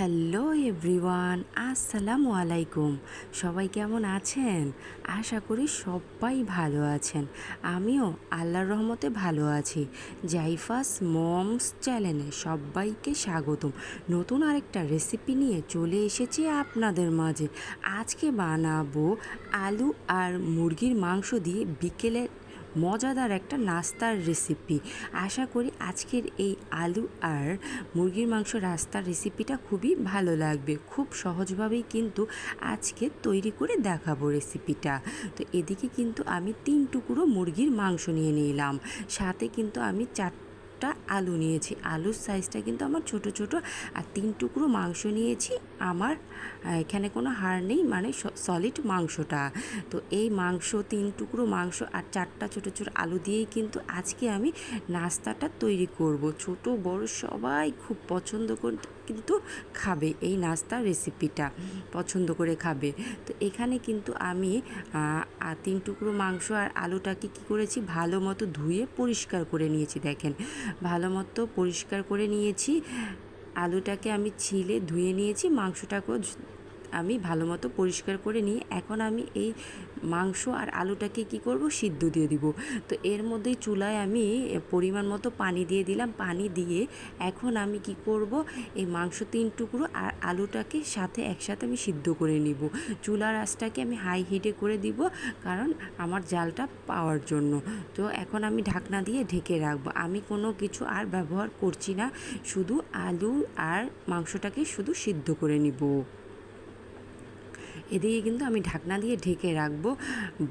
Hello everyone, আসসালামু আলাইকুম। সবাই কেমন আছেন? আশা করি সবাই ভালো আছেন। আমিও আল্লাহর রহমতে ভালো আছি। জাইফাস মমস চ্যানেলে সবাইকে স্বাগতম। নতুন আরেকটা রেসিপি নিয়ে চলে এসেছি আপনাদের মাঝে। আজকে বানাবো আলু আর মুরগির মাংস দিয়ে বিকেলে মজাদার একটা নাস্তার রেসিপি আশা করি আজকের এই আলু আর মুরগির মাংস রাস্তার রেসিপিটা খুবই ভালো লাগবে। খুব সহজভাবেই কিন্তু আজকে তৈরি করে দেখাবো রেসিপিটা তো এদিকে কিন্তু আমি তিন টুকরো মুরগির মাংস নিয়ে নিলাম। সাথে কিন্তু আমি চার আলু নিয়েছি। আলুর সাইজটা কিন্তু আমার ছোট ছোট। আর তিন টুকরো মাংস নিয়েছি। আমার এখানে কোনো হাড় নেই মানে সলিড মাংসটা। তো এই মাংস, তিন টুকরো মাংস আর চারটা ছোটো ছোটো আলু দিয়েই কিন্তু আজকে আমি নাস্তাটা তৈরি করব। ছোট, বড় সবাই খুব পছন্দ করে, কিন্তু খাবে এই নাস্তার রেসিপিটা পছন্দ করে খাবে। তো এখানে কিন্তু আমি তিন টুকরো মাংস আর আলুটাকে কী করেছি, ভালো মতো ধুয়ে পরিষ্কার করে নিয়েছি, দেখেন। ভালো মতো পরিষ্কার করে নিয়েছি। আলুটাকে আমি ছিলে ধুয়ে নিয়েছি মাংসটাকেও আমি ভালো মতো পরিষ্কার করে নিয়ে এখন আমি এই মাংস আর আলুটাকে কি করব? সিদ্ধ দিয়ে দিব। তো এর মধ্যেই চুলায় আমি পরিমাণ মতো পানি দিয়ে দিলাম। পানি দিয়ে এখন আমি কি করব? এই মাংস তিন টুকরো আর আলুটাকে সাথে একসাথে আমি সিদ্ধ করে নিব। চুলার আঁচটাকে আমি হাই হিটে করে দিব কারণ আমার জালটা পাওয়ার জন্য। তো এখন আমি ঢাকনা দিয়ে ঢেকে রাখব। আমি কোনো কিছু আর ব্যবহার করছি না। শুধু আলু আর মাংসটাকে শুধু সিদ্ধ করে নিব। এদিকে কিন্তু আমি ঢাকনা দিয়ে ঢেকে রাখব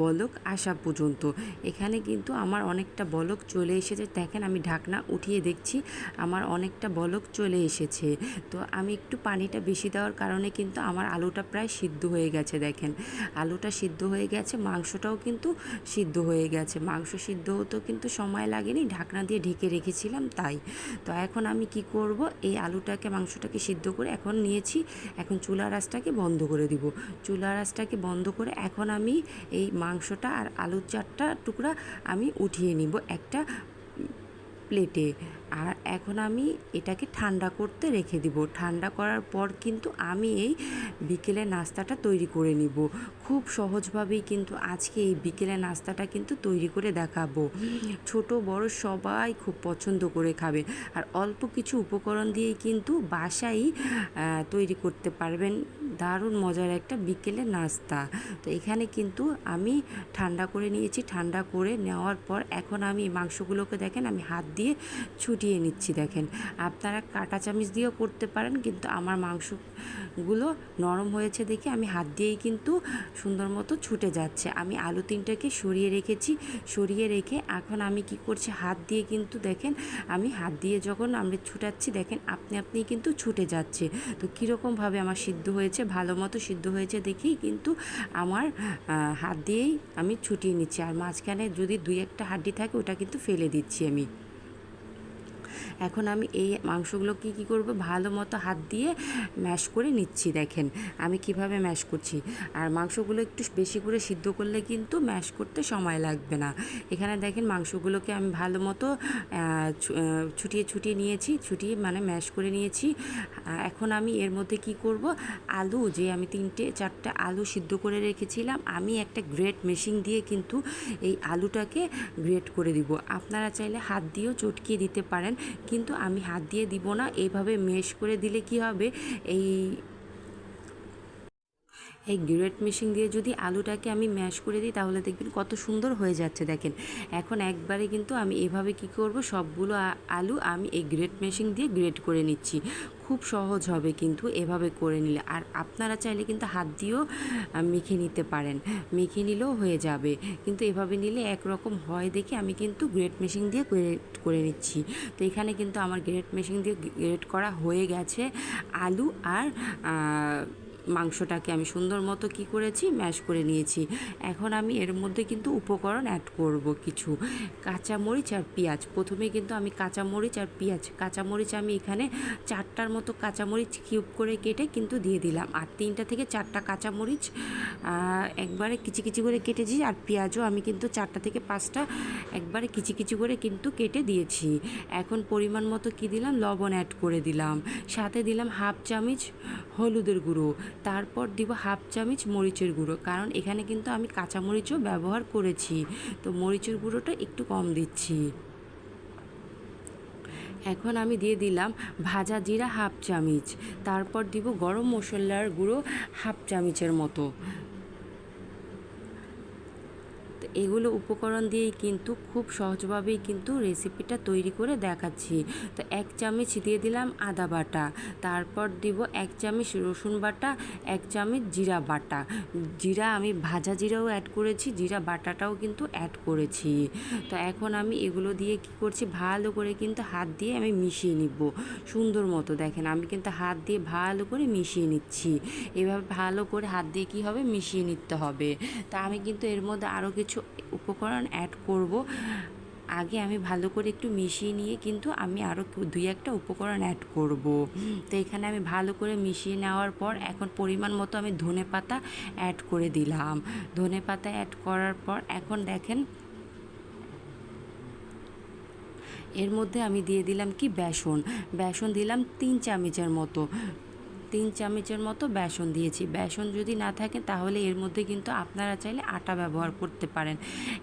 বলক আসা পর্যন্ত। এখানে কিন্তু আমার অনেকটা বলক চলে এসেছে। দেখেন আমি ঢাকনা উঠিয়ে দেখছি, আমার অনেকটা বলক চলে এসেছে। তো আমি একটু পানিটা বেশি দেওয়ার কারণে কিন্তু আমার আলুটা প্রায় সিদ্ধ হয়ে গেছে, দেখেন। আলুটা সিদ্ধ হয়ে গেছে, মাংসটাও কিন্তু সিদ্ধ হয়ে গেছে। মাংস সিদ্ধ হতেও কিন্তু সময় লাগেনি, ঢাকনা দিয়ে ঢেকে রেখেছিলাম তাই। তো এখন আমি কি করব? এই আলুটাকে, মাংসটাকে সিদ্ধ করে এখন নিয়েছি, এখন চুলা আঁচটাকে বন্ধ করে দিব। চুলার আঁচটাকে বন্ধ করে এখন আমি এই মাংসটা আর আলুর চারটা টুকরা আমি উঠিয়ে নিব একটা প্লেটে আর এখন আমি এটাকে ঠান্ডা করতে রেখে দিব। ঠান্ডা করার পর কিন্তু আমি এই বিকেলে নাস্তাটা তৈরি করে নিব। খুব সহজভাবেই কিন্তু আজকে এই বিকেলে নাস্তাটা কিন্তু তৈরি করে দেখাবো। ছোট বড় সবাই খুব পছন্দ করে খাবে। আর অল্প কিছু উপকরণ দিয়েই কিন্তু আহ, তৈরি করতে পারবেন। দারুণ মজার একটা বিকেলে নাস্তা। তো এখানে কিন্তু আমি ঠান্ডা করে নিয়েছি। ঠান্ডা করে নেওয়ার পর এখন আমি মাংসগুলোকে দেখেন আমি হাত দিয়ে ছুটিয়ে নিচ্ছি, দেখেন। আপনারা কাঁটা চামিচ দিয়েও করতে পারেন, কিন্তু আমার মাংসগুলো নরম হয়েছে দেখে আমি হাত দিয়েই কিন্তু সুন্দর মতো ছুটে যাচ্ছে। আমি আলু তিনটাকে সরিয়ে রেখেছি, সরিয়ে রেখে এখন আমি কি করছি, হাত দিয়ে কিন্তু দেখেন, আমি হাত দিয়ে যখন আমরা ছুটাচ্ছি, দেখেন আপনি আপনি কিন্তু ছুটে যাচ্ছে। তো কীরকমভাবে আমার সিদ্ধ হয়েছে, ভালো মতো সিদ্ধ হয়েছে দেখেই কিন্তু আমার হাত দিয়েই আমি ছুটিয়ে নিচ্ছি। আর মাঝখানে যদি দুই একটা হাড্ডি থাকে, ওটা কিন্তু ফেলে দিচ্ছি আমি। এখন আমি এই মাংসগুলো কি করব? ভালো মতো হাত দিয়ে ম্যাশ করে নিচ্ছি, দেখেন। আমি কীভাবে ম্যাশ করছি? আর মাংসগুলো একটু বেশি করে সিদ্ধ করলে কিন্তু ম্যাশ করতে সময় লাগবে না। এখানে দেখেন মাংসগুলোকে আমি ভালো মতো ছুটিয়ে ছুটিয়ে নিয়েছি, ছুটিয়ে মানে ম্যাশ করে নিয়েছি। এখন আমি এর মধ্যে কি করব? আলু, যে আমি তিনটে, চারটে আলু সিদ্ধ করে রেখেছিলাম, আমি একটা গ্রেট মেশিন দিয়ে কিন্তু এই আলুটাকে গ্রেট করে দিব। আপনারা চাইলে হাত দিয়েও চটকিয়ে দিতে পারেন। কিন্তু আমি হাত দিয়ে দিব না। এইভাবে মেশ করে দিলে কি হবে? এই এই গ্রেট মেশিন দিয়ে যদি আলুটাকে আমি ম্যাশ করে দিই, তাহলে দেখবেন কত সুন্দর হয়ে যাচ্ছে, দেখেন। এখন একবারে কিন্তু আমি এভাবে কি করব, সবগুলো আলু আমি এই গ্রেট মেশিন দিয়ে গ্রেট করে নিচ্ছি। খুব সহজ হবে কিন্তু এভাবে করে নিলে। আর আপনারা চাইলে কিন্তু হাত দিয়েও মেখে নিতে পারেন। মেখে নিলেও হয়ে যাবে। কিন্তু এভাবে নিলে একরকম হয় দেখে আমি কিন্তু গ্রেট মেশিন দিয়ে গ্রেট করে নিচ্ছি। তো এখানে কিন্তু আমার গ্রেট মেশিন দিয়ে গ্রেট করা হয়ে গেছে। আলু আর মাংসটাকে আমি সুন্দর মতো কী করেছি, ম্যাশ করে নিয়েছি। এখন আমি এর মধ্যে কিন্তু উপকরণ অ্যাড করব কিছু। কাঁচামরিচ আর পেঁয়াজ। প্রথমে কিন্তু আমি কাঁচামরিচ আর পেঁয়াজ। কাঁচামরিচ আমি এখানে চারটার মতো কাঁচামরিচ কিউব করে কেটে কিন্তু দিয়ে দিলাম। আর তিনটা থেকে চারটা কাঁচামরিচ একবারে কিচি কিচি করে কেটেছি আর পেঁয়াজও আমি কিন্তু চারটা থেকে পাঁচটা একবারে কিচি কিচি করে কিন্তু কেটে দিয়েছি। এখন পরিমাণ মতো কি দিলাম? লবণ অ্যাড করে দিলাম। সাথে দিলাম হাফ চামচ হলুদের গুঁড়ো। তারপর দিব হাফ চামচ মরিচের গুঁড়ো। কারণ এখানে কিন্তু আমি কাঁচা মরিচও ব্যবহার করেছি। তো মরিচের গুঁড়োটা একটু কম দিচ্ছি। এখন আমি দিয়ে দিলাম ভাজা জিরা হাফ চামচ। তারপর দিব গরম মশলার গুঁড়ো হাফ চামচের মতো। এগুলো উপকরণ দিয়েই কিন্তু খুব সহজভাবেই কিন্তু রেসিপিটা তৈরি করে দেখাচ্ছি। তো এক চামচ দিয়ে দিলাম আদা বাটা, তারপর দিব এক চামচ রসুন বাটা, এক চামচ জিরা বাটা। জিরা আমি ভাজা জিরাও অ্যাড করেছি, জিরা বাটাটাও কিন্তু অ্যাড করেছি। তো এখন আমি এগুলো দিয়ে কি করছি, ভালো করে কিন্তু হাত দিয়ে আমি মিশিয়ে নিব। সুন্দর মতো দেখেন, আমি কিন্তু হাত দিয়ে ভালো করে মিশিয়ে নিচ্ছি। এভাবে ভালো করে হাত দিয়ে কি হবে, মিশিয়ে নিতে হবে। তা আমি কিন্তু এর মধ্যে আরও কিছু উপকরণ অ্যাড করব। আগে আমি ভালো করে একটু মিশিয়ে নিয়ে কিন্তু আমি আরও দুই একটা উপকরণ অ্যাড করব। তো এখানে আমি ভালো করে মিশিয়ে নেওয়ার পর এখন পরিমাণ মতো আমি ধনে পাতা অ্যাড করে দিলাম। ধনে পাতা অ্যাড করার পর এখন দেখেন, এর মধ্যে আমি দিয়ে দিলাম কি? বেসন। বেসন দিলাম তিন চামচের মতো। তিন চামচের মতো বেসন দিয়েছি। বেসন যদি না থাকে তাহলে এর মধ্যে কিন্তু আপনারা চাইলে আটা ব্যবহার করতে পারেন।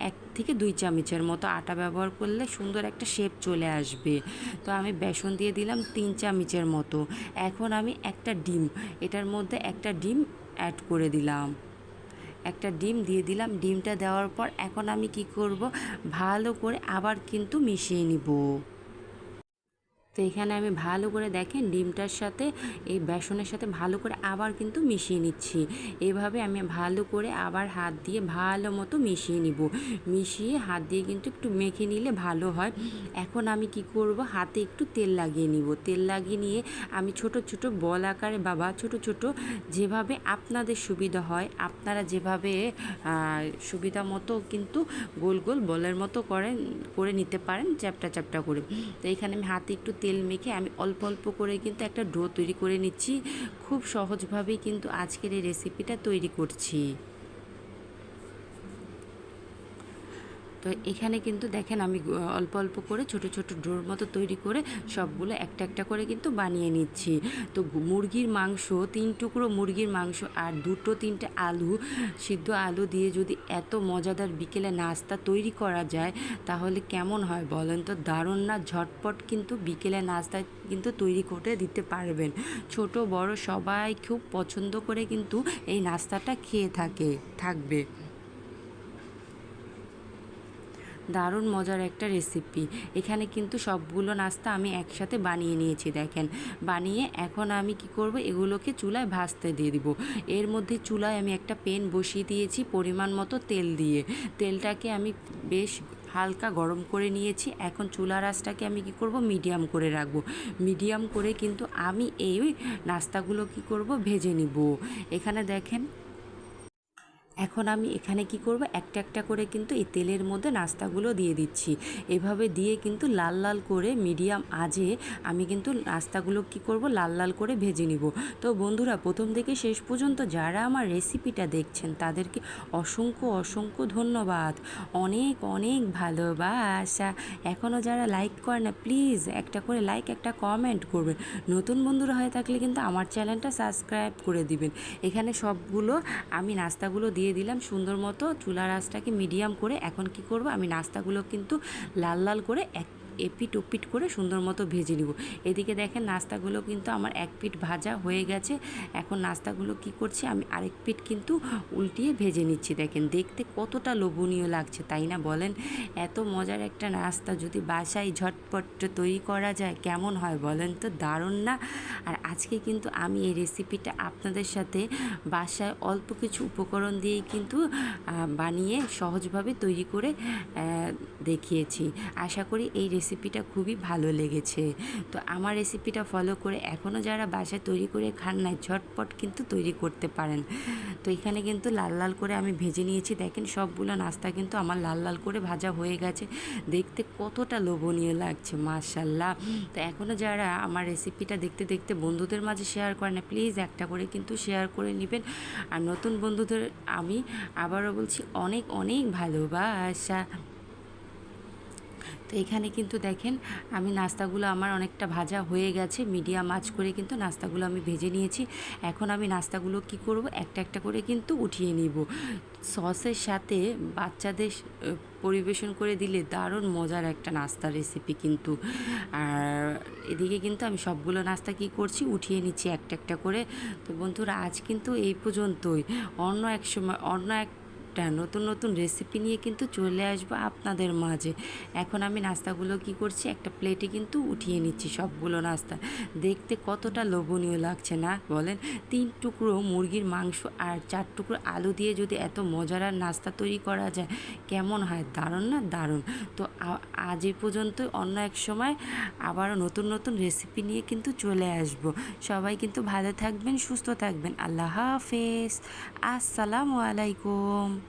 এক থেকে দুই চামচের মতো আটা ব্যবহার করলে সুন্দর একটা শেপ চলে আসবে। তো আমি বেসন দিয়ে দিলাম তিন চামচের মতো। এখন আমি একটা ডিম, এটার মধ্যে একটা ডিম অ্যাড করে দিলাম। একটা ডিম দিয়ে দিলাম, ডিমটা দেওয়ার পর এখন আমি কি করব? ভালো করে আবার কিন্তু মিশিয়ে নিব। তো এখানে আমি ভালো করে দেখেন ডিমটার সাথে, এই বেসনের সাথে ভালো করে আবার কিন্তু মিশিয়ে নিচ্ছি। এভাবে আমি ভালো করে আবার হাত দিয়ে ভালো মতো মিশিয়ে নিব। মিশিয়ে হাত দিয়ে কিন্তু একটু মেখে নিলে ভালো হয়। এখন আমি কি করব? হাতে একটু তেল লাগিয়ে নিব। তেল লাগিয়ে নিয়ে আমি ছোট ছোট বল আকারে বাবা ছোট ছোট যেভাবে আপনাদের সুবিধা হয়, আপনারা যেভাবে সুবিধা মতো কিন্তু গোল গোল বলের মতো করেন, করে নিতে পারেন, চ্যাপটা চ্যাপটা করে। তো এখানে আমি হাতে একটু তেল মেখে আমি অল্প অল্প করে কিন্তু একটা ডো তৈরি করে নিচ্ছি। খুব সহজভাবেই কিন্তু আজকের এই রেসিপিটা তৈরি করছি। তো এখানে কিন্তু দেখেন আমি অল্প অল্প করে ছোট ছোট ডোর মতো তৈরি করে সবগুলো একটা একটা করে কিন্তু বানিয়ে নিচ্ছি। তো মুরগির মাংস, তিন টুকরো মুরগির মাংস আর দুটো তিনটে আলু, সিদ্ধ আলু দিয়ে যদি এত মজাদার বিকেলে নাস্তা তৈরি করা যায়, তাহলে কেমন হয় বলেন তো? দারুণ না? ঝটপট কিন্তু বিকেলে নাস্তা কিন্তু তৈরি করে দিতে পারবেন। ছোট, বড় সবাই খুব পছন্দ করে কিন্তু এই নাস্তাটা খেয়ে থাকে, থাকবে। দারুণ মজার একটা রেসিপি এখানে কিন্তু সবগুলো নাস্তা আমি একসাথে বানিয়ে নিয়েছি, দেখেন। বানিয়ে এখন আমি কি করব, এগুলোকে চুলায় ভাজতে দিয়ে দিব। এর মধ্যে চুলায় আমি একটা পেন বসিয়ে দিয়েছি পরিমাণ মতো তেল দিয়ে। তেলটাকে আমি বেশ হালকা গরম করে নিয়েছি। এখন চুলার আঁচটাকে আমি কি করব মিডিয়াম করে রাখব। মিডিয়াম করে কিন্তু আমি এই নাস্তাগুলো কি করব, ভেজে নিব। এখানে দেখেন এখন আমি এখানে কি করব? একটা একটা করে কিন্তু এই তেলের মধ্যে নাস্তাগুলো দিয়ে দিচ্ছি। এভাবে দিয়ে কিন্তু লাল লাল করে মিডিয়াম আজে আমি কিন্তু নাস্তাগুলো কি করব? লাল লাল করে ভেজে নিব। তো বন্ধুরা, প্রথম থেকে শেষ পর্যন্ত যারা আমার রেসিপিটা দেখছেন, তাদেরকে অসংখ্য অসংখ্য ধন্যবাদ। অনেক অনেক ভালোবাসা। এখনও যারা লাইক করে না, প্লিজ একটা করে লাইক, একটা কমেন্ট করবেন। নতুন বন্ধুরা হয়ে থাকলে কিন্তু আমার চ্যানেলটা সাবস্ক্রাইব করে দিবেন। এখানে সবগুলো আমি নাস্তাগুলো দিয়ে দিলাম সুন্দর মতো চুলা আঁচটাকে মিডিয়াম করে। এখন কি করব? আমি নাস্তাগুলো কিন্তু লাল লাল করে এক এপিট ওপিট করে সুন্দর মতো ভেজে নিব। এদিকে দেখেন নাস্তাগুলো কিন্তু আমার এক পিঠ ভাজা হয়ে গেছে। এখন নাস্তাগুলো কি করছি, আমি আরেক পিঠ কিন্তু উল্টিয়ে ভেজে নিচ্ছি। দেখেন দেখতে কতটা লোভনীয় লাগছে, তাই না বলেন? এত মজার একটা নাস্তা যদি বাসায় ঝটপট তৈরি করা যায়, কেমন হয় বলেন তো? দারুণ না? আর আজকে কিন্তু আমি এই রেসিপিটা আপনাদের সাথে বাসায় অল্প কিছু উপকরণ দিয়েই কিন্তু বানিয়ে সহজভাবে তৈরি করে দেখিয়েছি। আশা করি এই রেসিপি রেসিপিটা খুবই ভালো লেগেছে। তো আমার রেসিপিটা ফলো করে এখনও যারা বাসায় তৈরি করে খান নাই, ঝটপট কিন্তু তৈরি করতে পারেন। তো এখানে কিন্তু লাল লাল করে আমি ভেজে নিয়েছি। দেখেন সবগুলো নাস্তা কিন্তু আমার লাল লাল করে ভাজা হয়ে গেছে। দেখতে কতটা লোভনীয় লাগছে মাশাল্লাহ তো এখনও যারা আমার রেসিপিটা দেখতে দেখতে বন্ধুদের মাঝে শেয়ার করে না প্লিজ একটা করে কিন্তু শেয়ার করে নেবেন। আর নতুন বন্ধুদের, আমি আবারও বলছি, অনেক অনেক ভালোবাসা। তো এখানে কিন্তু দেখেন, আমি নাস্তাগুলো আমার অনেকটা ভাজা হয়ে গেছে, মিডিয়াম আঁচ করে কিন্তু নাস্তাগুলো আমি ভেজে নিয়েছি। এখন আমি নাস্তাগুলো কি করব? একটা একটা করে কিন্তু উঠিয়ে নিব। সসের সাথে বাচ্চাদের পরিবেশন করে দিলে দারুণ মজার একটা নাস্তা রেসিপি কিন্তু। আর এদিকে কিন্তু আমি সবগুলো নাস্তা কি করছি? উঠিয়ে নিচ্ছি একটা একটা করে। তো বন্ধুরা, আজ কিন্তু এই পর্যন্তই। অন্য এক সময়, অন্য এক একটা নতুন নতুন রেসিপি নিয়ে কিন্তু চলে আসব আপনাদের মাঝে। এখন আমি নাস্তাগুলো কি করছি? একটা প্লেটে কিন্তু উঠিয়ে নিচ্ছি সবগুলো নাস্তা। দেখতে কতটা লোভনীয় লাগছে না বলেন? তিন টুকরো মুরগির মাংস আর চার টুকরো আলু দিয়ে যদি এত মজার আর নাস্তা তৈরি করা যায়, কেমন হয়? দারুণ না? দারুণ। তো আজ এই পর্যন্ত অন্য এক সময় আবারও নতুন নতুন রেসিপি নিয়ে কিন্তু চলে আসব। সবাই কিন্তু ভালো থাকবেন, সুস্থ থাকবেন। আল্লাহ হাফেজ। আসসালামু আলাইকুম।